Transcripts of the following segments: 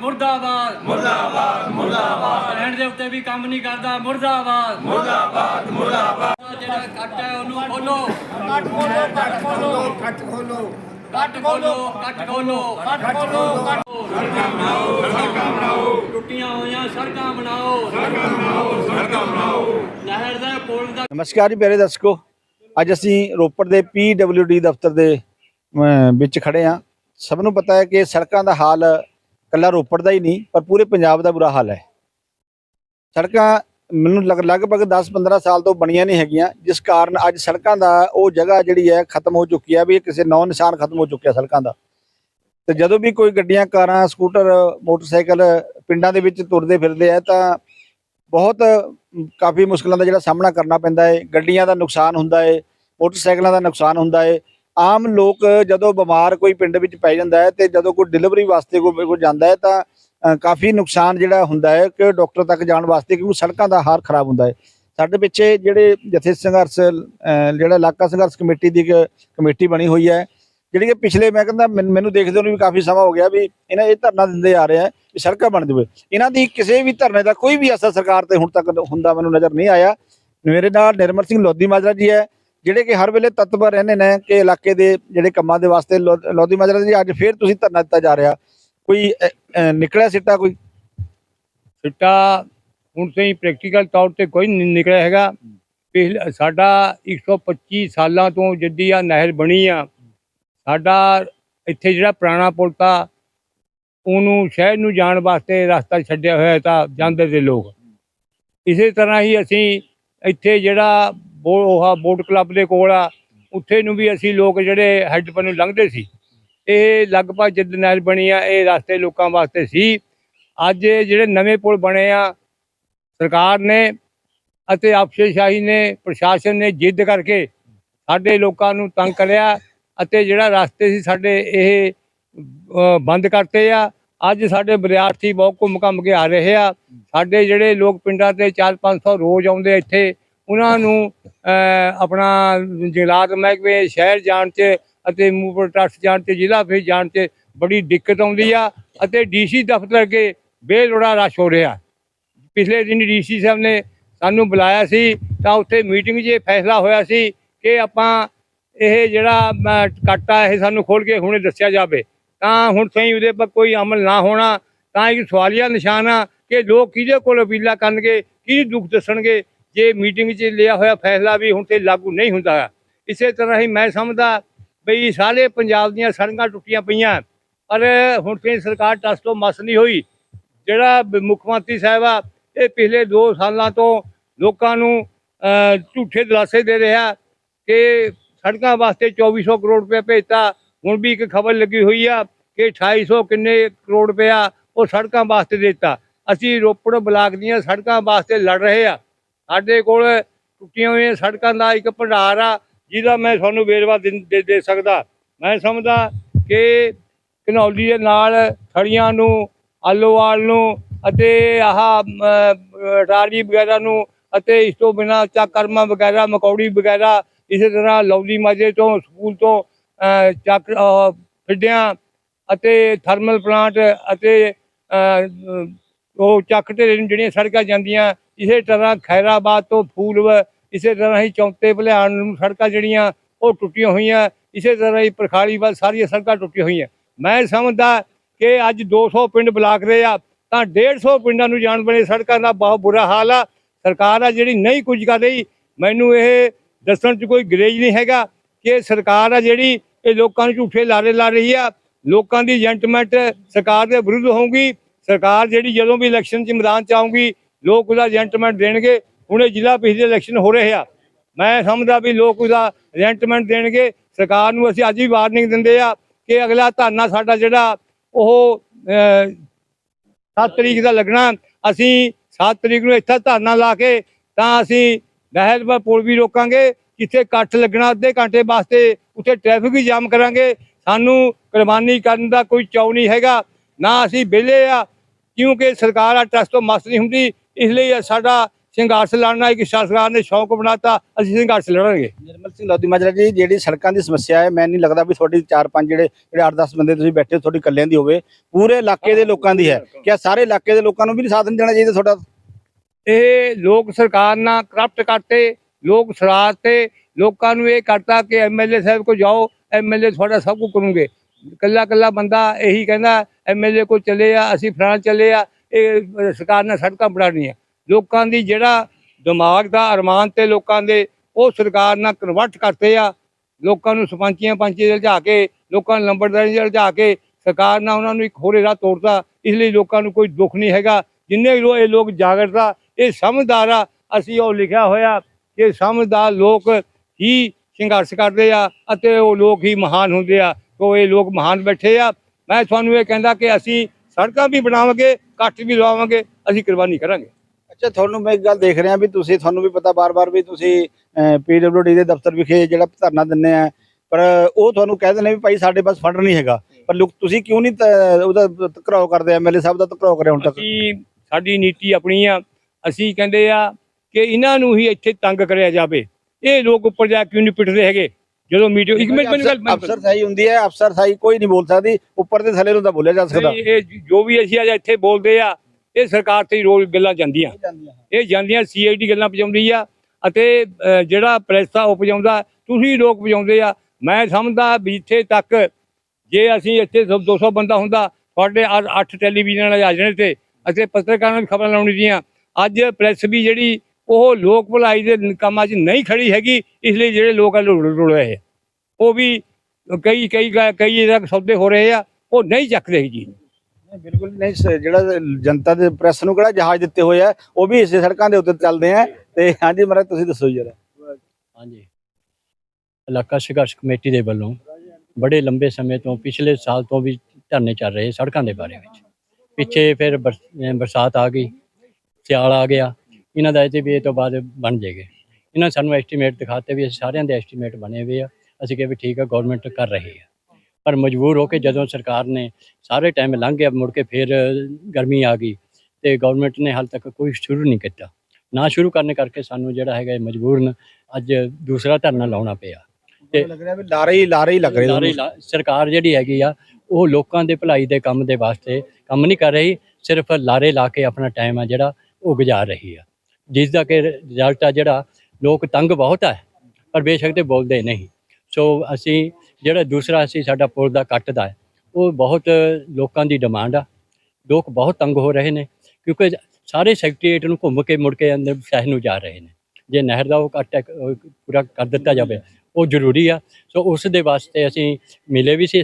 ਮੁਰਦਾਬਾਦ। ਮੁਰਦਾਬਾਦ ਮੁਰਦਾਬਾਦ। ਰਹਿਣ ਦੇ ਉੱਤੇ ਵੀ ਕੰਮ ਨਹੀਂ ਕਰਦਾ ਮੁਰਦਾਬਾਦ। ਮੁਰਦਾਬਾਦ ਮੁਰਦਾਬਾਦ। ਜਿਹੜਾ ਕੱਟ ਹੈ ਉਹਨੂੰ ਖੋਲੋ। ਕੱਟ ਖੋਲੋ ਕੱਟ ਖੋਲੋ। ਕੱਟ ਖੋਲੋ। ਕੱਟ ਖੋਲੋ ਕੱਟ ਖੋਲੋ ਕੱਟ ਖੋਲੋ। ਕੱਟ ਸੜਕਾਂ ਬਣਾਓ ਸੜਕਾਂ ਬਣਾਓ। ਟੁੱਟੀਆਂ ਹੋਈਆਂ ਸੜਕਾਂ ਬਣਾਓ। ਸੜਕਾਂ ਬਣਾਓ ਸੜਕਾਂ ਬਣਾਓ। ਨਹਿਰ ਦਾ ਪੁਲ ਦਾ ਨਮਸਕਾਰ ਜੀ ਪਿਆਰੇ ਦਰਸ਼ਕੋ ਅੱਜ ਅਸੀਂ ਰੋਪੜ ਦੇ PWD ਦਫ਼ਤਰ ਦੇ ਵਿੱਚ ਖੜੇ ਹਾਂ। ਸਭ ਨੂੰ ਪਤਾ ਹੈ ਕਿ ਸੜਕਾਂ ਦਾ ਹਾਲ ਕੱਲਾ ਰੋਪੜ ਦਾ ਹੀ ਨਹੀਂ, ਪਰ ਪੂਰੇ ਪੰਜਾਬ ਦਾ ਬੁਰਾ ਹਾਲ ਹੈ। ਸੜਕਾਂ ਮੈਨੂੰ ਲਗ- ਲਗਭਗ 10-15 ਸਾਲ ਤੋਂ ਬਣੀਆਂ ਨਹੀਂ ਹੈਗੀਆਂ, ਜਿਸ ਕਾਰਨ ਅੱਜ ਸੜਕਾਂ ਦਾ ਉਹ ਜਗ੍ਹਾ ਜਿਹੜੀ ਹੈ ਖਤਮ ਹੋ ਚੁੱਕੀ ਹੈ, ਵੀ ਇਹ ਕਿਸੇ ਨੌ ਨਿਸ਼ਾਨ ਖਤਮ ਹੋ ਚੁੱਕਿਆ ਸੜਕਾਂ ਦਾ। ਤੇ ਜਦੋਂ ਵੀ ਕੋਈ ਗੱਡੀਆਂ, ਕਾਰਾਂ, ਸਕੂਟਰ, ਮੋਟਰਸਾਈਕਲ ਪਿੰਡਾਂ ਦੇ ਵਿੱਚ ਤੁਰਦੇ ਫਿਰਦੇ ਆ, ਤਾਂ ਬਹੁਤ ਕਾਫੀ ਮੁਸ਼ਕਲਾਂ ਦਾ ਜਿਹੜਾ ਸਾਹਮਣਾ ਕਰਨਾ ਪੈਂਦਾ ਹੈ। ਗੱਡੀਆਂ ਦਾ ਨੁਕਸਾਨ ਹੁੰਦਾ ਹੈ, ਮੋਟਰਸਾਈਕਲਾਂ ਦਾ ਨੁਕਸਾਨ ਹੁੰਦਾ ਹੈ। ਆਮ ਲੋਕ ਜਦੋਂ ਬਿਮਾਰ ਕੋਈ ਪਿੰਡ ਵਿੱਚ ਪੈ ਜਾਂਦਾ ਹੈ ਤੇ ਜਦੋਂ ਕੋਈ ਡਿਲੀਵਰੀ ਵਾਸਤੇ ਕੋਈ ਕੋਈ ਜਾਂਦਾ ਹੈ ਤਾਂ ਕਾਫੀ ਨੁਕਸਾਨ ਜਿਹੜਾ ਹੁੰਦਾ ਹੈ ਕਿ ਡਾਕਟਰ ਤੱਕ ਜਾਣ ਵਾਸਤੇ ਕਿਉਂਕਿ ਸੜਕਾਂ ਦਾ ਹਾਲ ਖਰਾਬ ਹੁੰਦਾ ਹੈ। ਸਾਡੇ ਪਿੱਛੇ ਜਿਹੜੇ ਜਥੇ ਸੰਘਰਸ਼ ਜਿਹੜਾ ਇਲਾਕਾ ਸੰਘਰਸ਼ ਕਮੇਟੀ ਦੀ ਕਮੇਟੀ ਬਣੀ ਹੋਈ ਹੈ, ਜਿਹੜੀ ਕਿ ਪਿਛਲੇ ਮੈਂ ਕਹਿੰਦਾ ਮੈਨ- ਮੈਨੂੰ ਦੇਖਦੇ ਨੂੰ ਵੀ ਕਾਫੀ ਸਮਾਂ ਹੋ ਗਿਆ ਵੀ ਇਹਨਾਂ ਇਹ ਧਰਨਾ ਦਿੰਦੇ ਆ ਰਿਹਾ ਵੀ ਸੜਕਾਂ ਬਣ ਜਾਵੇ। ਇਹਨਾਂ ਦੀ ਕਿਸੇ ਵੀ ਧਰਨੇ ਦਾ ਕੋਈ ਵੀ ਅਸਰ ਸਰਕਾਰ ਤੇ ਹੁਣ ਤੱਕ ਹੁੰਦਾ ਮੈਨੂੰ ਨਜ਼ਰ ਨਹੀਂ ਆਇਆ। ਮੇਰੇ ਨਾਲ ਨਿਰਮਲ ਸਿੰਘ ਲੋਧੀ ਮਾਜਰਾ ਜੀ ਹੈ ਜਿਹੜੇ ਕਿ ਹਰ ਵੇਲੇ ਤਤਪਰ ਰਹਿੰਦੇ ਨੇ ਕਿ ਇਲਾਕੇ ਦੇ ਜਿਹੜੇ ਕੰਮਾਂ ਦੇ ਵਾਸਤੇ ਲੋਧੀ ਮਾਜਰਾ ਜੀ, ਅੱਜ ਫੇਰ ਤੁਸੀਂ ਧਰਨਾ ਦਿੱਤਾ ਜਾ ਰਿਹਾ। ਕੋਈ ਨਿਕਲਿਆ ਸਿੱਟਾ ਕੋਈ? ਸਿੱਟਾ ਹੁਣ ਤਾਈਂ ਪ੍ਰੈਕਟੀਕਲ ਤੌਰ ਤੇ ਕੋਈ ਨਹੀਂ ਨਿਕਲਿਆ ਹੈਗਾ। ਪਿਛਲਾ, ਸਾਡਾ 125 ਸਾਲਾਂ ਤੋਂ ਜੱਦੀ ਆ ਨਹਿਰ ਬਣੀ ਆ। ਸਾਡਾ ਇੱਥੇ ਜਿਹੜਾ ਪੁਰਾਣਾ ਪੁਲ ਤਾ, ਉਹਨੂੰ ਸ਼ਹਿਰ ਨੂੰ ਜਾਣ ਵਾਸਤੇ ਰਸਤਾ ਛੱਡਿਆ ਹੋਇਆ ਤਾਂ, ਜਾਂਦੇ ਦੇ ਲੋਕ। ਇਸੇ ਤਰ੍ਹਾਂ ਹੀ ਅਸੀਂ ਇੱਥੇ ਜਿਹੜਾ ਬੋ- ਉਹ ਬੋਟ ਕਲੱਬ ਦੇ ਕੋਲ ਆ। ਉੱਥੇ ਨੂੰ ਵੀ ਅਸੀਂ ਲੋਕ ਜਿਹੜੇ ਹੈੱਡ ਨੂੰ ਲੰਘਦੇ ਸੀ। ਇਹ ਲਗਭਗ ਜਿੱਦ ਨਹਿਰ ਬਣੀ ਆ, ਇਹ ਰਸਤੇ ਲੋਕਾਂ ਵਾਸਤੇ ਸੀ। ਅੱਜ ਇਹ ਜਿਹੜੇ ਨਵੇਂ ਪੁਲ ਬਣੇ ਆ, ਸਰਕਾਰ ਨੇ ਅਤੇ ਅਫਸਰਸ਼ਾਹੀ ਨੇ, ਪ੍ਰਸ਼ਾਸਨ ਨੇ ਜਿੱਦ ਕਰਕੇ ਸਾਡੇ ਲੋਕਾਂ ਨੂੰ ਤੰਗ ਕਰਿਆ ਅਤੇ ਜਿਹੜਾ ਰਸਤੇ ਸੀ ਸਾਡੇ ਇਹ ਬੰਦ ਕਰਤੇ ਆ। ਅੱਜ ਸਾਡੇ ਵਿਦਿਆਰਥੀ ਬਹੁਤ ਘੁੰਮ ਘੰਮ ਕੇ ਆ ਰਹੇ ਆ। ਸਾਡੇ ਜਿਹੜੇ ਲੋਕ ਪਿੰਡਾਂ ਤੇ 4-500 ਰੋਜ਼ ਆਉਂਦੇ ਇੱਥੇ ਉਹਨਾਂ ਨੂੰ ਆਪਣਾ ਜੰਗਲਾਤ ਮਹਿਕਮੇ ਸ਼ਹਿਰ ਜਾਣ 'ਚ ਅਤੇ ਮੂਵਰ ਟਰੱਸਟ ਜਾਣ 'ਚ ਜ਼ਿਲ੍ਹਾ ਫਿਰ ਜਾਣ 'ਚ ਬੜੀ ਦਿੱਕਤ ਆਉਂਦੀ ਆ ਅਤੇ ਡੀਸੀ ਦਫ਼ਤਰ ਅੱਗੇ ਬੇਲੋੜਾ ਰਸ਼ ਹੋ ਰਿਹਾ। ਪਿਛਲੇ ਦਿਨ ਡੀਸੀ ਸਾਹਿਬ ਨੇ ਸਾਨੂੰ ਬੁਲਾਇਆ ਸੀ ਤਾਂ ਉੱਥੇ ਮੀਟਿੰਗ 'ਚ ਇਹ ਫੈਸਲਾ ਹੋਇਆ ਸੀ ਕਿ ਆਪਾਂ ਇਹ ਜਿਹੜਾ ਅਮ, ਕੱਟਾ ਇਹ ਸਾਨੂੰ ਖੋਲ ਕੇ ਹੁਣੇ ਦੱਸਿਆ ਜਾਵੇ। ਤਾਂ ਹੁਣ ਸਹੀ ਉਹਦੇ ਪਰ ਕੋਈ ਅਮਲ ਨਾ ਹੋਣਾ ਤਾਂ ਇੱਕ ਸਵਾਲੀਆ ਨਿਸ਼ਾਨ ਆ ਕਿ ਲੋਕ ਕਿਹਦੇ ਕੋਲ ਅਪੀਲਾਂ ਕਰਨਗੇ ਕੀ ਦੁੱਖ ਦੱਸਣਗੇ ਜੇ ਮੀਟਿੰਗ 'ਚ ਲਿਆ ਹੋਇਆ ਫੈਸਲਾ ਵੀ ਹੁਣ ਤੇ ਲਾਗੂ ਨਹੀਂ ਹੁੰਦਾ। ਇਸੇ ਤਰ੍ਹਾਂ ਹੀ ਮੈਂ ਸਮਝਦਾ ਬਈ ਸਾਰੇ ਪੰਜਾਬ ਦੀਆਂ ਸੜਕਾਂ ਟੁੱਟੀਆਂ ਪਈਆਂ, ਪਰ ਹੁਣ ਤੇ ਸਰਕਾਰ ਟਸ ਤੋਂ ਮਸ ਨਹੀਂ ਹੋਈ। ਜਿਹੜਾ ਮੁੱਖ ਮੰਤਰੀ ਸਾਹਿਬ ਆ, ਇਹ ਪਿਛਲੇ 2 ਸਾਲਾਂ ਤੋਂ ਲੋਕਾਂ ਨੂੰ ਝੂਠੇ ਦਿਲਾਸੇ ਦੇ ਰਿਹਾ ਕਿ ਸੜਕਾਂ ਵਾਸਤੇ 2400 ਕਰੋੜ ਰੁਪਏ ਭੇਜਤਾ। ਹੁਣ ਵੀ ਇੱਕ ਖਬਰ ਲੱਗੀ ਹੋਈ ਆ ਕਿ 2800 ਕਿੰਨੇ ਕਰੋੜ ਰੁਪਇਆ ਉਹ ਸੜਕਾਂ ਵਾਸਤੇ ਦਿੱਤਾ। ਅਸੀਂ ਰੋਪੜ ਬਲਾਕ ਦੀਆਂ ਸੜਕਾਂ ਵਾਸਤੇ ਲੜ ਰਹੇ ਆ। ਸਾਡੇ ਕੋਲ ਟੁੱਟੀਆਂ ਹੋਈਆਂ ਸੜਕਾਂ ਦਾ ਇੱਕ ਭੰਡਾਰ ਆ ਜਿਹਦਾ ਮੈਂ ਤੁਹਾਨੂੰ ਵੇਰਵਾ ਦੇ- ਦੇ ਦੇ ਸਕਦਾ। ਮੈਂ ਸਮਝਦਾ ਕਿ ਘਨੌਲੀ ਦੇ ਨਾਲ ਖੜੀਆਂ ਨੂੰ ਆਲੋਵਾਲ ਨੂੰ ਅਤੇ ਆਹ ਅਮ, ਰਾਜੀ ਵਗੈਰਾ ਨੂੰ ਅਤੇ ਇਸ ਤੋਂ ਬਿਨਾ ਚੱਕਰਮਾ ਵਗੈਰਾ ਮਕੌੜੀ ਵਗੈਰਾ ਇਸੇ ਤਰ੍ਹਾਂ ਲੌਲੀ ਮਾਜੇ ਤੋਂ ਸਕੂਲ ਤੋਂ ਚੱਕ ਅਹ, ਫਿੱਡਿਆਂ ਅਤੇ ਥਰਮਲ ਪਲਾਂਟ ਅਤੇ ਉਹ ਚੱਕ ਢੇਰੇ ਨੂੰ ਜਿਹੜੀਆਂ ਸੜਕਾਂ ਜਾਂਦੀਆਂ ਇਸੇ ਤਰ੍ਹਾਂ ਖੈਰਾਬਾਦ ਤੋਂ ਫੂਲਵ, ਇਸੇ ਤਰ੍ਹਾਂ ਹੀ ਚੌਂਤੇ ਭਲਿਆਣ ਨੂੰ ਸੜਕਾਂ ਜਿਹੜੀਆਂ, ਉਹ ਟੁੱਟੀਆਂ ਹੋਈਆਂ, ਇਸੇ ਤਰ੍ਹਾਂ ਹੀ ਪਰਖਾਲੀ ਵੱਲ ਸਾਰੀਆਂ ਸੜਕਾਂ ਟੁੱਟੀਆਂ ਹੋਈਆਂ। ਮੈਂ ਸਮਝਦਾ ਕਿ ਅੱਜ 200 ਪਿੰਡ ਬਲਾਕ ਰਹੇ ਆ, ਤਾਂ 150 ਪਿੰਡਾਂ ਨੂੰ ਜਾਣ ਬਣੇ ਸੜਕਾਂ ਦਾ ਬਹੁਤ ਬੁਰਾ ਹਾਲ ਆ। ਸਰਕਾਰ ਆ ਜਿਹੜੀ ਨਹੀਂ ਕੁਝ ਕਰ ਰਹੀ, ਮੈਨੂੰ ਇਹ ਦੱਸਣ 'ਚ ਕੋਈ ਗਰੇਜ ਨਹੀਂ ਹੈਗਾ ਕਿ ਸਰਕਾਰ ਆ ਜਿਹੜੀ ਇਹ ਲੋਕਾਂ ਨੂੰ ਝੂਠੇ ਲਾਰੇ ਲਾ ਰਹੀ ਆ। ਲੋਕਾਂ ਦੀ ਏਜੰਟਮੈਂਟ ਸਰਕਾਰ ਦੇ ਵਿਰੁੱਧ ਹੋਊਗੀ, ਸਰਕਾਰ ਜਿਹੜੀ ਜਦੋਂ ਵੀ ਇਲੈਕਸ਼ਨ 'ਚ ਮੈਦਾਨ 'ਚ ਆਉਂਗੀ ਲੋਕ ਉਹਦਾ ਏਜੰਟਮੈਂਟ ਦੇਣਗੇ, ਹੁਣੇ ਜ਼ਿਲ੍ਹਾ ਪਿਛਲੇ ਇਲੈਕਸ਼ਨ ਹੋ ਰਹੇ ਆ। ਮੈਂ ਸਮਝਦਾ ਵੀ ਲੋਕ ਉਹਦਾ ਏਜੰਟਮੈਂਟ ਦੇਣਗੇ। ਸਰਕਾਰ ਨੂੰ ਅਸੀਂ ਅੱਜ ਵੀ ਵਾਰਨਿੰਗ ਦਿੰਦੇ ਆ ਕਿ ਅਗਲਾ ਧਰਨਾ ਸਾਡਾ ਜਿਹੜਾ ਉਹ 7 ਤਰੀਕ ਦਾ ਲੱਗਣਾ। ਅਸੀਂ 7 ਤਰੀਕ ਨੂੰ ਇੱਥੇ ਧਰਨਾ ਲਾ ਕੇ ਤਾਂ ਅਸੀਂ ਨਹਿਰ ਪਰ ਪੁਲ ਵੀ ਰੋਕਾਂਗੇ, ਜਿੱਥੇ ਇਕੱਠ ਲੱਗਣਾ, ਅੱਧੇ ਘੰਟੇ ਵਾਸਤੇ ਉੱਥੇ ਟ੍ਰੈਫਿਕ ਵੀ ਜਾਮ ਕਰਾਂਗੇ। ਸਾਨੂੰ ਕੁਰਬਾਨੀ ਕਰਨ ਦਾ ਕੋਈ ਚਾਅ ਨਹੀਂ ਹੈਗਾ। ਨਾ ਅਸੀਂ ਵਿਹਲੇ ਆ ਕਿਉਂਕਿ ਸਰਕਾਰ ਆ ਟਰਸਟ ਤੋਂ ਮਸ ਨਹੀਂ ਹੁੰਦੀ ਇਸ ਲਈ ਸਾਡਾ ਸੰਘਰਸ਼ ਲੜਨਾ ਇੱਕ ਸਰਕਾਰ ਨੇ ਸ਼ੌਕ ਬਣਾਤਾ ਅਸੀਂ ਸੰਘਰਸ਼ ਲੜਾਂਗੇ। ਨਿਰਮਲ ਸਿੰਘ ਲੋਧੀ ਮਾਜਰਾ ਜੀ ਜਿਹੜੀ ਸੜਕਾਂ ਦੀ ਸਮੱਸਿਆ ਹੈ ਮੈਂ ਨਹੀਂ ਲੱਗਦਾ ਵੀ ਤੁਹਾਡੀ 4-5 ਜਿਹੜੇ ਜਿਹੜੇ 8-10 ਬੰਦੇ ਤੁਸੀਂ ਬੈਠੇ ਹੋ, ਤੁਹਾਡੀ ਇਕੱਲਿਆਂ ਦੀ ਹੋਵੇ ਪੂਰੇ ਇਲਾਕੇ ਦੇ ਲੋਕਾਂ ਦੀ ਹੈ। ਕਿਆ ਸਾਰੇ ਇਲਾਕੇ ਦੇ ਲੋਕਾਂ ਨੂੰ ਵੀ ਨਹੀਂ ਸਾਥ ਦੇਣਾ ਚਾਹੀਦਾ ਤੁਹਾਡਾ? ਇਹ ਲੋਕ ਸਰਕਾਰ ਨਾਲ ਕਰਪਟ ਕਰਤੇ ਲੋਕ ਸਰਾਰ ਤੇ ਲੋਕਾਂ ਨੂੰ ਇਹ ਕਰਤਾ ਕਿ ਐਮਐਲਏ ਸਾਹਿਬ ਕੋ ਜਾਓ ਐਮਐਲਏ ਤੁਹਾਡਾ ਸਭ ਕੁਝ ਕਰੂਗੇ ਕੱਲਾ ਕੱਲਾ ਬੰਦਾ ਇਹੀ ਕਹਿੰਦਾ ਐਮਐਲਏ ਕੋਲ ਚਲੇ ਆ, ਅਸੀਂ ਫਰਾਂ ਚਲੇ ਆ, ਇਹ ਸਰਕਾਰ ਨੇ ਸੜਕਾਂ ਬਣਾਉਣੀਆਂ। ਲੋਕਾਂ ਦੀ ਜਿਹੜਾ ਦਿਮਾਗ ਦਾ ਅਰਮਾਨ ਤੇ ਲੋਕਾਂ ਦੇ, ਉਹ ਸਰਕਾਰ ਨਾਲ ਕਨਵਰਟ ਕਰਤੇ ਆ। ਲੋਕਾਂ ਨੂੰ ਸਰਪੰਚੀਆਂ ਪੰਚੀ ਦੇ ਲਿਜਾ ਕੇ, ਲੋਕਾਂ ਨੂੰ ਲੰਬੜਦਾਰੀ ਦੇ ਲਿਜਾ ਕੇ, ਸਰਕਾਰ ਨਾਲ ਉਹਨਾਂ ਨੂੰ ਇੱਕ ਹੋਰੇ ਰਾਹ ਤੋੜਤਾ। ਇਸ ਲਈ ਲੋਕਾਂ ਨੂੰ ਕੋਈ ਦੁੱਖ ਨਹੀਂ ਹੈਗਾ। ਜਿੰਨੇ ਵੀ ਇਹ ਲੋਕ ਜਾਗਰਤਾ ਇਹ ਸਮਝਦਾਰ ਆ। ਅਸੀਂ ਉਹ ਲਿਖਿਆ ਹੋਇਆ ਕਿ ਸਮਝਦਾਰ ਲੋਕ ਹੀ ਸੰਘਰਸ਼ ਕਰਦੇ ਆ ਅਤੇ ਉਹ ਲੋਕ ਹੀ ਮਹਾਨ ਹੁੰਦੇ ਆ। ਇਹ ਲੋਕ ਮਹਾਨ ਬੈਠੇ ਆ। ਮੈਂ ਤੁਹਾਨੂੰ ਇਹ ਕਹਿੰਦਾ ਕਿ ਅਸੀਂ ਸੜਕਾਂ ਵੀ ਬਣਾਵਾਂਗੇ ਕੱਟ ਵੀ ਲਵਾਵਾਂਗੇ ਅਸੀਂ ਕੁਰਬਾਨੀ ਕਰਾਂਗੇ। ਅੱਛਾ ਤੁਹਾਨੂੰ ਮੈਂ ਇੱਕ ਗੱਲ ਦੇਖ ਰਿਹਾ ਵੀ ਤੁਸੀਂ ਤੁਹਾਨੂੰ ਵੀ ਪਤਾ ਬਾਰ-ਬਾਰ ਵੀ ਤੁਸੀਂ ਪੀਡਬਲਯੂਡੀ ਦੇ ਦਫ਼ਤਰ ਵਿਖੇ ਜਿਹੜਾ ਧਰਨਾ ਦਿੰਨੇ ਆ। ਪਰ ਉਹ ਤੁਹਾਨੂੰ ਕਹਿ ਨੇ ਵੀ ਭਾਈ ਸਾਡੇ ਪਾਸ ਫੰਡ ਨਹੀਂ ਹੈਗਾ। ਪਰ ਲੋਕ ਤੁਸੀਂ ਕਿਉਂ ਨਹੀਂ ਉਹਦਾ ਤਕਰਾਓ ਕਰਦੇ ਐਮਐਲਏ ਸਾਹਿਬ ਦਾ ਤਕਰਾਓ ਕਰਿਆ ਹੁਣ ਤੱਕ। ਸਾਡੀ ਨੀਤੀ ਆਪਣੀ ਆ। ਅਸੀਂ ਕਹਿੰਦੇ ਆ ਕਿ ਇਹਨਾਂ ਨੂੰ ਹੀ ਇੱਥੇ ਤੰਗ ਕਰਿਆ ਜਾਵੇ। ਇਹ ਲੋਕ ਉੱਪਰ ਜਾ ਕਿਉਂ ਨਹੀਂ ਪਿੱਟਦੇ ਹੈਗੇ? ਜਦੋਂ ਮੀਡੀਆ ਇੱਕ ਮਿੰਟ ਮੈਨੂੰ ਗੱਲ ਅਫਸਰ ਸਾਈ ਹੁੰਦੀ ਹੈ ਅਫਸਰ ਸਾਈ ਕੋਈ ਨਹੀਂ ਬੋਲ ਸਕਦੀ ਉੱਪਰ ਤੇ ਥੱਲੇ ਨੂੰ ਤਾਂ ਬੋਲਿਆ ਜਾ ਸਕਦਾ। ਇਹ ਜੋ ਵੀ ਅਸੀਂ ਅੱਜ ਇੱਥੇ ਬੋਲਦੇ ਆ ਇਹ ਸਰਕਾਰ ਤੇ ਰੋਲ ਗੱਲਾਂ ਜਾਂਦੀਆਂ। ਇਹ ਜਾਂਦੀਆਂ। ਸੀਆਈਡੀ ਗੱਲਾਂ ਪਹੁੰਚਾਉਂਦੀ ਆ ਅਤੇ ਜਿਹੜਾ ਪ੍ਰੈਸ ਆ ਉਹ ਪਹੁੰਚਾਉਂਦਾ। ਤੁਸੀਂ ਲੋਕ ਪਹੁੰਚਾਉਂਦੇ ਆ। ਮੈਂ ਸਮਝਦਾ ਵੀ ਇੱਥੇ ਤੱਕ ਜੇ ਅਸੀਂ ਇੱਥੇ 200 ਬੰਦਾ ਹੁੰਦਾ ਤੁਹਾਡੇ 8 ਟੈਲੀਵਿਜ਼ਨ ਵਾਲੇ ਆ ਜਾਣੇ ਤੇ ਅਤੇ ਪੱਤਰਕਾਰਾਂ ਨੂੰ ਖਬਰਾਂ ਲਾਉਣੀ ਦੀਆਂ ਅੱਜ ਪ੍ਰੈਸ ਵੀ ਜਿਹੜੀ ਉਹ ਲੋਕ ਭਲਾਈ ਦੇ ਕੰਮਾਂ 'ਚ ਨਹੀਂ ਖੜੀ ਹੈਗੀ ਇਸ ਲਈ ਜਿਹੜੇ ਲੋਕ ਆ ਰੁਲ ਰੁਲ ਰਹੇ ਆ। ਉਹ ਵੀ ਕਈ ਕਈ ਕਈ ਇਹਦਾ ਸੌਦੇ ਹੋ ਰਹੇ ਆ ਉਹ ਨਹੀਂ ਚੱਕਦੇ ਜੀ ਨਹੀਂ, ਬਿਲਕੁਲ ਨਹੀਂ ਜਿਹੜਾ ਜਨਤਾ ਦੇ ਪ੍ਰੈਸ ਨੂੰ ਕਿਹੜਾ ਜਹਾਜ਼ ਦਿੱਤੇ ਹੋਏ ਆ ਉਹ ਵੀ ਇਸੇ ਸੜਕਾਂ ਦੇ ਉੱਤੇ ਚੱਲਦੇ ਆ। ਤੇ ਹਾਂਜੀ ਮਹਾਰਾਜ ਤੁਸੀਂ ਦੱਸੋ ਜਰਾ। ਹਾਂਜੀ। ਇਲਾਕਾ ਸੰਘਰਸ਼ ਕਮੇਟੀ ਦੇ ਵੱਲੋਂ ਬੜੇ ਲੰਬੇ ਸਮੇਂ ਤੋਂ ਪਿਛਲੇ ਸਾਲ ਤੋਂ ਵੀ ਧਰਨੇ ਚੱਲ ਰਹੇ ਸੜਕਾਂ ਦੇ ਬਾਰੇ ਵਿੱਚ। ਪਿੱਛੇ ਫਿਰ ਬਰਸਾਤ ਆ ਗਈ ਸਿਆਲ ਆ ਗਿਆ। ਇਹਨਾਂ ਦਾ ਇਹ ਵੀ ਇਹ ਤੋਂ ਬਾਅਦ ਬਣ ਜਾਏਗੇ। ਇਹਨਾਂ ਸਾਨੂੰ ਐਸਟੀਮੇਟ ਦਿਖਾਤੇ ਵੀ ਸਾਰਿਆਂ ਦੇ ਐਸਟੀਮੇਟ ਬਣੇ ਹੋਏ ਆ। ਅਸੀਂ ਕਿਹਾ ਵੀ ਠੀਕ ਆ ਗਵਰਨਮੈਂਟ ਕਰ ਰਹੀ ਹੈ ਪਰ ਮਜਬੂਰ ਹੋ ਕੇ ਜਦੋਂ ਸਰਕਾਰ ਨੇ ਸਾਰੇ ਟਾਈਮ ਲੰਘ ਗਿਆ ਮੁੜ ਕੇ ਫਿਰ ਗਰਮੀ ਆ ਗਈ ਤੇ ਗਵਰਨਮੈਂਟ ਨੇ ਹਾਲ ਤੱਕ ਕੋਈ ਸ਼ੁਰੂ ਨਹੀਂ ਕੀਤਾ। ਨਾ ਸ਼ੁਰੂ ਕਰਨ ਕਰਕੇ ਸਾਨੂੰ ਜਿਹੜਾ ਹੈਗਾ ਇਹ ਮਜਬੂਰਨ ਅੱਜ ਦੂਸਰਾ ਧਰਨਾ ਲਾਉਣਾ ਪਿਆ। ਤੇ- ਲੱਗ ਰਿਹਾ ਵੀ ਲਾਰੇ ਹੀ ਲਾਰੇ ਹੀ ਲੱਗ ਰਹੇ ਸਾਰੇ ਲਾ- ਸਰਕਾਰ ਜਿਹੜੀ ਹੈਗੀ ਆ ਉਹ ਲੋਕਾਂ ਦੇ ਭਲਾਈ ਦੇ ਕੰਮ ਦੇ ਵਾਸਤੇ ਕੰਮ ਨਹੀਂ ਕਰ ਰਹੀ ਸਿਰਫ ਲਾਰੇ ਲਾ ਕੇ ਆਪਣਾ ਟਾਈਮ ਆ ਜਿਹੜਾ ਉਹ ਗੁਜ਼ਾਰ ਰਹੀ ਆ। ਜਿਸ ਦਾ ਕਿ ਰਿਜ਼ਲਟ ਆ ਜਿਹੜਾ ਲੋਕ ਤੰਗ ਬਹੁਤ ਹੈ ਪਰ ਬੇਸ਼ੱਕ ਤੇ ਬੋਲਦੇ ਨਹੀਂ। ਸੋ ਅਸੀਂ ਜਿਹੜਾ ਦੂਸਰਾ ਅਸੀਂ ਸਾਡਾ ਪੁਲ ਦਾ ਕੱਟ ਦਾ ਉਹ ਬਹੁਤ ਲੋਕਾਂ ਦੀ ਡਿਮਾਂਡ ਆ। ਲੋਕ ਬਹੁਤ ਤੰਗ ਹੋ ਰਹੇ ਨੇ ਕਿਉਂਕਿ ਸਾਰੇ ਸੈਕਟਰੀਏਟ ਨੂੰ ਘੁੰਮ ਕੇ ਮੁੜ ਕੇ ਅੰਦਰ ਸ਼ਹਿਰ ਨੂੰ ਜਾ ਰਹੇ ਨੇ। ਜੇ ਨਹਿਰ ਦਾ ਉਹ ਕੱਟ ਹੈ, ਪੂਰਾ ਕਰ ਦਿੱਤਾ ਜਾਵੇ ਉਹ ਜ਼ਰੂਰੀ ਆ। ਸੋ ਉਸ ਦੇ ਵਾਸਤੇ ਅਸੀਂ ਮਿਲੇ ਵੀ ਸੀ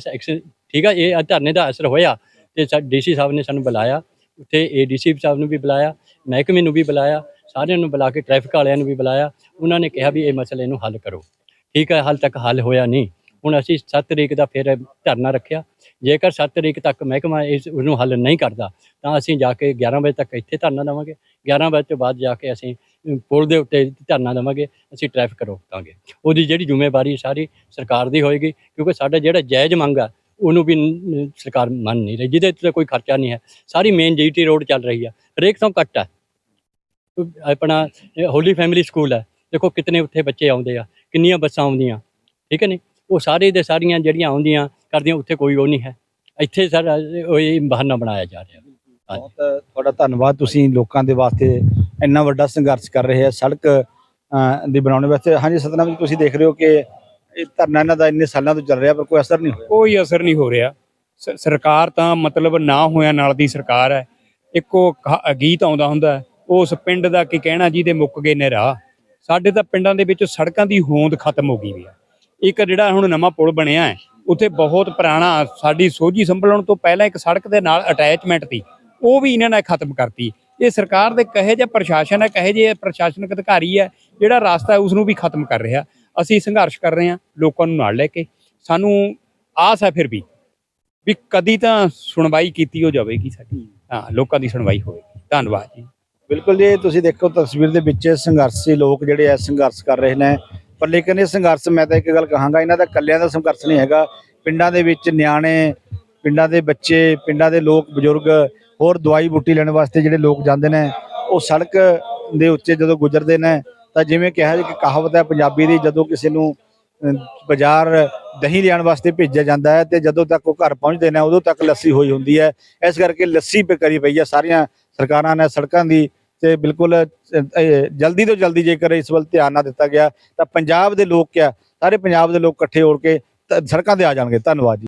ਠੀਕ ਆ ਇਹ ਧਰਨੇ ਦਾ ਅਸਰ ਹੋਇਆ ਤੇ ਡੀਸੀ ਸਾਹਿਬ ਨੇ ਸਾਨੂੰ ਬੁਲਾਇਆ। ਉੱਥੇ ਏਡੀਸੀ ਸਾਹਿਬ ਨੂੰ ਵੀ ਬੁਲਾਇਆ ਮਹਿਕਮੇ ਨੂੰ ਵੀ ਬੁਲਾਇਆ। ਸਾਰਿਆਂ ਨੂੰ ਬੁਲਾ ਕੇ ਟ੍ਰੈਫਿਕ ਵਾਲਿਆਂ ਨੂੰ ਵੀ ਬੁਲਾਇਆ। ਉਹਨਾਂ ਨੇ ਕਿਹਾ ਵੀ ਇਹ ਮਸਲੇ ਨੂੰ ਹੱਲ ਕਰੋ। ਠੀਕ ਹੈ, ਹਾਲ ਤੱਕ ਹੱਲ ਹੋਇਆ ਨਹੀਂ। ਹੁਣ ਅਸੀਂ 7 ਤਰੀਕ ਦਾ ਫਿਰ ਧਰਨਾ ਰੱਖਿਆ। ਜੇਕਰ 7 ਤਰੀਕ ਤੱਕ ਮਹਿਕਮਾ ਇਸ ਨੂੰ ਹੱਲ ਨਹੀਂ ਕਰਦਾ, ਤਾਂ ਅਸੀਂ ਜਾ ਕੇ 11 ਵਜੇ ਤੱਕ ਇੱਥੇ ਧਰਨਾ ਦੇਵਾਂਗੇ। 11 ਵਜੇ ਤੋਂ ਬਾਅਦ ਜਾ ਕੇ ਅਸੀਂ ਪੁਲ ਦੇ ਉੱਤੇ ਧਰਨਾ ਦੇਵਾਂਗੇ। ਅਸੀਂ ਟ੍ਰੈਫਿਕ ਰੋਕਾਂਗੇ। ਉਹਦੀ ਜਿਹੜੀ ਜ਼ਿੰਮੇਵਾਰੀ ਸਾਰੀ ਸਰਕਾਰ ਦੀ ਹੋਏਗੀ, ਕਿਉਂਕਿ ਸਾਡਾ ਜਿਹੜਾ ਜਾਇਜ਼ ਮੰਗ ਆ, ਉਹਨੂੰ ਵੀ ਸਰਕਾਰ ਮੰਨ ਨਹੀਂ ਰਹੀ। ਜਿਹਦੇ ਤੇ ਕੋਈ ਖਰਚਾ ਨਹੀਂ ਹੈ। ਸਾਰੀ ਮੇਨ ਜੀਟੀ ਰੋਡ ਚੱਲ ਰਹੀ ਆ। ਹਰੇਕ ਤੋਂ ਘੱਟ ਹੈ ਆਪਣਾ ਇਹ ਹੋਲੀ ਫੈਮਿਲੀ ਸਕੂਲ ਹੈ। ਦੇਖੋ ਕਿਤਨੇ ਉੱਥੇ ਬੱਚੇ ਆਉਂਦੇ ਆ ਕਿੰਨੀਆਂ ਬੱਸਾਂ ਆਉਂਦੀਆਂ ਠੀਕ ਹੈ ਨਹੀਂ ਉਹ ਸਾਰੇ ਦੇ ਸਾਰੀਆਂ ਜਿਹੜੀਆਂ ਆਉਂਦੀਆਂ ਕਰਦੀਆਂ ਉੱਥੇ ਕੋਈ ਉਹ ਨਹੀਂ ਹੈ। ਇੱਥੇ ਸਰ ਉਹ ਇਹ ਬਹਾਨਾ ਬਣਾਇਆ ਜਾ ਰਿਹਾ। ਬਹੁਤ ਤੁਹਾਡਾ ਧੰਨਵਾਦ। ਤੁਸੀਂ ਲੋਕਾਂ ਦੇ ਵਾਸਤੇ ਇੰਨਾ ਵੱਡਾ ਸੰਘਰਸ਼ ਕਰ ਰਹੇ ਆ ਸੜਕ ਦੀ ਬਣਾਉਣ ਵਾਸਤੇ। ਹਾਂਜੀ ਸਤਨਾਮ ਜੀ ਤੁਸੀਂ ਦੇਖ ਰਹੇ ਹੋ ਕਿ ਇਹ ਧਰਨਾ ਇਹਨਾਂ ਦਾ ਇੰਨੇ ਸਾਲਾਂ ਤੋਂ ਚੱਲ ਰਿਹਾ ਪਰ ਕੋਈ ਅਸਰ ਨਹੀਂ ਹੋਇਆ। ਕੋਈ ਅਸਰ ਨਹੀਂ ਹੋ ਰਿਹਾ। ਸਰਕਾਰ ਤਾਂ ਮਤਲਬ ਨਾ ਹੋਇਆ ਨਾਲ ਦੀ ਸਰਕਾਰ ਹੈ। ਇੱਕੋ ਗੀਤ ਆਉਂਦਾ ਹੁੰਦਾ ਹੈ, ਉਸ ਪਿੰਡ ਦਾ ਕੀ ਕਹਿਣਾ ਜਿਹਦੇ ਮੁੱਕ ਗਏ ਨੇ ਰਾਹ। ਸਾਡੇ ਤਾਂ ਪਿੰਡਾਂ ਦੇ ਵਿੱਚ ਸੜਕਾਂ ਦੀ ਹੋਂਦ ਖਤਮ ਹੋ ਗਈ ਵੀ ਆ। ਇੱਕ ਜਿਹੜਾ ਹੁਣ ਨਵਾਂ ਪੁਲ ਬਣਿਆ ਹੈ, ਉੱਥੇ ਬਹੁਤ ਪੁਰਾਣਾ ਸਾਡੀ ਸੋਝੀ ਸੰਭਲਣ ਤੋਂ ਪਹਿਲਾਂ ਇੱਕ ਸੜਕ ਦੇ ਨਾਲ ਅਟੈਚਮੈਂਟ ਸੀ, ਉਹ ਵੀ ਇਹਨਾਂ ਨੇ ਖਤਮ ਕਰਤੀ। ਇਹ ਸਰਕਾਰ ਦੇ ਕਹੇ ਜਿਹਾ ਪ੍ਰਸ਼ਾਸਨ ਹੈ, ਕਹੇ ਜਿਹੇ ਪ੍ਰਸ਼ਾਸਨਿਕ ਅਧਿਕਾਰੀ ਹੈ, ਜਿਹੜਾ ਰਾਸਤਾ ਹੈ ਉਸ ਨੂੰ ਵੀ ਖਤਮ ਕਰ ਰਿਹਾ। ਅਸੀਂ ਸੰਘਰਸ਼ ਕਰ ਰਹੇ ਹਾਂ, ਲੋਕਾਂ ਨੂੰ ਨਾਲ ਲੈ ਕੇ। ਸਾਨੂੰ ਆਸ ਹੈ ਫਿਰ ਵੀ ਵੀ ਕਦੀ ਤਾਂ ਸੁਣਵਾਈ ਕੀਤੀ ਹੋ ਜਾਵੇਗੀ ਸਾਡੀ। ਹਾਂ, ਲੋਕਾਂ ਦੀ ਸੁਣਵਾਈ ਹੋਵੇਗੀ। ਧੰਨਵਾਦ ਜੀ। ਬਿਲਕੁਲ ਜੀ, ਤੁਸੀਂ ਦੇਖੋ ਤਸਵੀਰ ਦੇ ਵਿੱਚ ਸੰਘਰਸ਼ੀ ਲੋਕ ਜਿਹੜੇ ਆ ਸੰਘਰਸ਼ ਕਰ ਰਹੇ ਨੇ। ਪਰ ਲੇਕਿਨ ਇਹ ਸੰਘਰਸ਼, ਮੈਂ ਤਾਂ ਇੱਕ ਗੱਲ ਕਹਾਂਗਾ, ਇਹਨਾਂ ਦਾ ਇਕੱਲਿਆਂ ਦਾ ਸੰਘਰਸ਼ ਨਹੀਂ ਹੈਗਾ। ਪਿੰਡਾਂ ਦੇ ਵਿੱਚ ਨਿਆਣੇ, ਪਿੰਡਾਂ ਦੇ ਬੱਚੇ, ਪਿੰਡਾਂ ਦੇ ਲੋਕ, ਬਜ਼ੁਰਗ, ਹੋਰ ਦਵਾਈ ਬੂਟੀ ਲੈਣ ਵਾਸਤੇ ਜਿਹੜੇ ਲੋਕ ਜਾਂਦੇ ਨੇ, ਉਹ ਸੜਕ ਦੇ ਉੱਤੇ ਜਦੋਂ ਗੁਜ਼ਰਦੇ ਨੇ, ਤਾਂ ਜਿਵੇਂ ਕਿਹਾ ਜੀ ਕਿ ਕਹਾਵਤ ਹੈ, ਪੰਜਾਬੀ ਦੀ ਜਦੋਂ ਕਿਸੇ ਨੂੰ ਬਾਜ਼ਾਰ ਦਹੀਂ ਲਿਆਉਣ ਵਾਸਤੇ ਭੇਜਿਆ ਜਾਂਦਾ ਹੈ, ਤੇ ਜਦੋਂ ਤੱਕ ਉਹ ਘਰ ਪਹੁੰਚਦੇ ਨੇ, ਉਦੋਂ ਤੱਕ ਲੱਸੀ ਹੋਈ ਹੁੰਦੀ ਹੈ। ਇਸ ਕਰਕੇ ਲੱਸੀ ਪਕਰੀ ਪਈ ਹੈ, ਸਾਰੀਆਂ ਸਰਕਾਰਾਂ ਨੇ ਸੜਕਾਂ ਦੀ ਤੇ ਬਿਲਕੁਲ ਜਲਦੀ ਤੋਂ ਜਲਦੀ ਜੇਕਰ ਇਸ ਵੱਲ ਧਿਆਨ ਨਾ ਦਿੱਤਾ ਗਿਆ, ਤਾਂ ਪੰਜਾਬ ਦੇ ਲੋਕ ਕਿਆ, ਸਾਰੇ ਪੰਜਾਬ ਦੇ ਲੋਕ ਇਕੱਠੇ ਹੋ ਕੇ ਸੜਕਾਂ ਤੇ ਆ ਜਾਣਗੇ। ਧੰਨਵਾਦ ਜੀ।